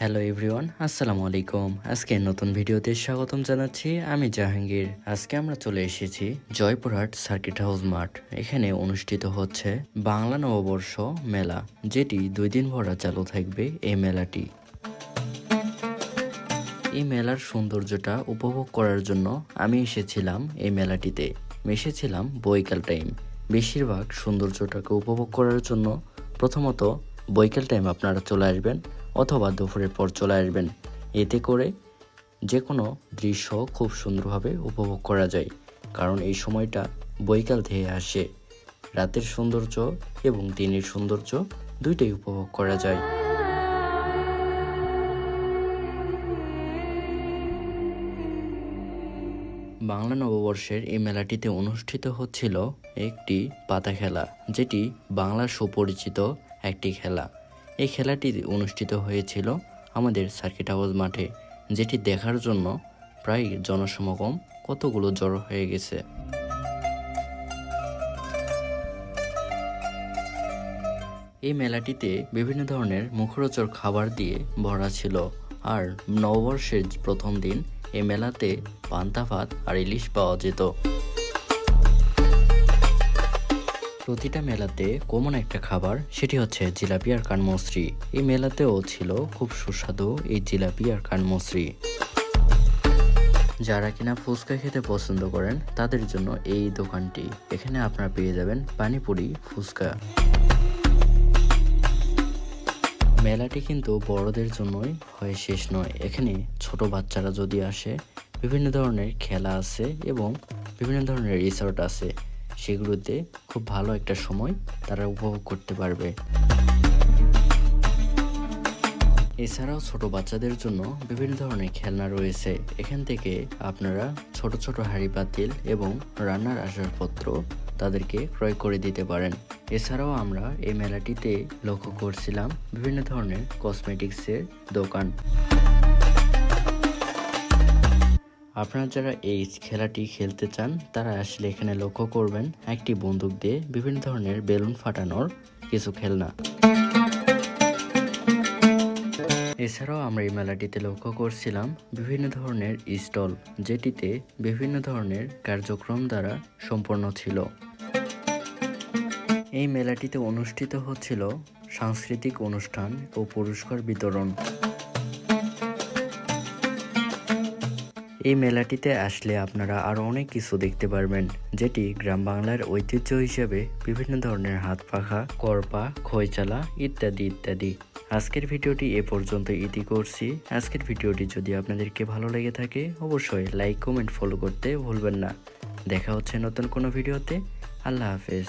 Hello everyone আসসালামু আলাইকুম আজকে নতুন ভিডিওতে স্বাগতম জানাচ্ছি আমি জাহাঙ্গীর আজকে আমরা চলে এসেছি জয়পুরহাট সার্কিট হাউস মাঠ এখানে অনুষ্ঠিত হচ্ছে বাংলা নববর্ষ মেলা যেটি দুই দিন ভরা চালু থাকবে এই মেলাটি এই মেলার সৌন্দর্যটা উপভোগ করার জন্য আমি এসেছিলাম এই মেলাটিতে। এসেছিলাম বৈকাল টাইম বেশিরভাগ সৌন্দর্যটাকে উপভোগ করার জন্য প্রথমত বৈকাল টাইম আপনারা চলে আসবেন অথবা দুপুরের পর চলে আসবেন। এতে করে যে কোনো দৃশ্য খুব সুন্দরভাবে উপভোগ করা যায়, কারণ এই সময়টা বৈকাল থেকে আসে। রাতের সৌন্দর্য এবং দিনের সৌন্দর্য দুইটাই উপভোগ করা যায়। বাংলা নববর্ষের এই মেলাটিতে অনুষ্ঠিত হচ্ছিল একটি পাতা খেলা, যেটি বাংলার সুপরিচিত একটি খেলা। এই খেলাটি অনুষ্ঠিত হয়েছিল আমাদের সার্কিট হাউস মাঠে, যেটি দেখার জন্য প্রায় জনসমাগম কতগুলো জড়ো হয়ে গেছে। এই মেলাটিতে বিভিন্ন ধরনের মুখরোচক খাবার দিয়ে ভরা ছিল, আর নববর্ষের প্রথম দিন এই মেলাতে পান্তা ভাত আর ইলিশ পাওয়া যেত। প্রতিটা মেলাতে কমন একটা খাবার সেটি হচ্ছে জিলাপি আর কানমশ্রি এই মেলাতেও ছিল খুব সুস্বাদু এই জিলাপি আর কানমশ্রি যারা কিনা ফুচকা খেতে পছন্দ করেন, তাদের জন্য এই দোকানটি। এখানে আপনারা পেয়ে যাবেন পানিপুরি ফুচকা। মেলাটি কিন্তু বড়দের জন্যই হয় শেষ নয়। এখানে ছোট বাচ্চারা যদি আসে, বিভিন্ন ধরনের খেলা আছে এবং বিভিন্ন ধরনের রিসর্ট আছে। সেগুলোতে খুব ভালো একটা সময় তারা উপভোগ করতে পারবে। এছাড়াও ছোট বাচ্চাদের জন্য বিভিন্ন ধরনের খেলনা রয়েছে। এখান থেকে আপনারা ছোট ছোট হাঁড়ি পাতিল এবং রান্নার আসবাবপত্র তাদেরকে ক্রয় করে দিতে পারেন। এছাড়াও আমরা এই মেলাটিতে লক্ষ্য করছিলাম বিভিন্ন ধরনের কসমেটিক্সের দোকান। আপনারা যারা এই খেলাটি খেলতে চান, তারা আসলে এখানে লক্ষ্য করবেন একটি বন্দুক দিয়ে বিভিন্ন ধরনের বেলুন ফাটানোর কিছু খেলনা। এছাড়াও আমরা এই মেলাটিতে লক্ষ্য করছিলাম বিভিন্ন ধরনের স্টল, যেটিতে বিভিন্ন ধরনের কার্যক্রম দ্বারা সম্পন্ন ছিল। এই মেলাটিতে অনুষ্ঠিত হচ্ছিল সাংস্কৃতিক অনুষ্ঠান ও পুরস্কার বিতরণ। এই মেলাটিতে আসলে আপনারা আরও অনেক কিছু দেখতে পারবেন, যেটি গ্রাম বাংলার ঐতিহ্য হিসেবে বিভিন্ন ধরনের হাত পাখা, করপা খৈচালা ইত্যাদি ইত্যাদি। আজকের ভিডিওটি এ পর্যন্ত ইতি করছি। আজকের ভিডিওটি যদি আপনাদেরকে ভালো লেগে থাকে, অবশ্যই লাইক, কমেন্ট, ফলো করতে ভুলবেন না। দেখা হচ্ছে নতুন কোনো ভিডিওতে। আল্লাহ হাফেজ।